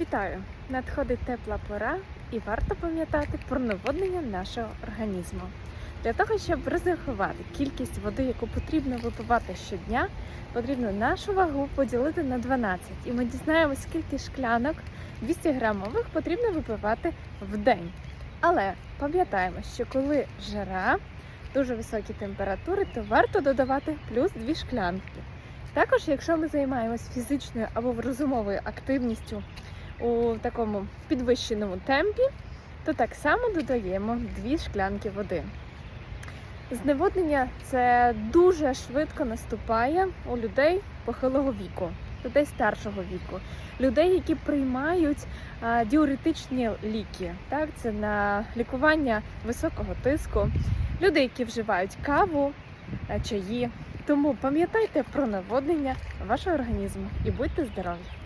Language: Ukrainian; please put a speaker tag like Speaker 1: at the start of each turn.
Speaker 1: Вітаю! Надходить тепла пора і варто пам'ятати про наводнення нашого організму. Для того, щоб розрахувати кількість води, яку потрібно випивати щодня, потрібно нашу вагу поділити на 12. І ми дізнаємося, скільки шклянок 200 грамових потрібно випивати в день. Але пам'ятаємо, що коли жара, дуже високі температури, то варто додавати плюс 2 шклянки. Також, якщо ми займаємось фізичною або розумовою активністю у такому підвищеному темпі, то так само додаємо 2 шклянки води. Зневоднення це дуже швидко наступає у людей похилого віку, людей старшого віку, людей, які приймають а, діуретичні ліки. Так, це на лікування високого тиску, люди, які вживають каву, чаї. Тому пам'ятайте про наводнення вашого організму і будьте здорові!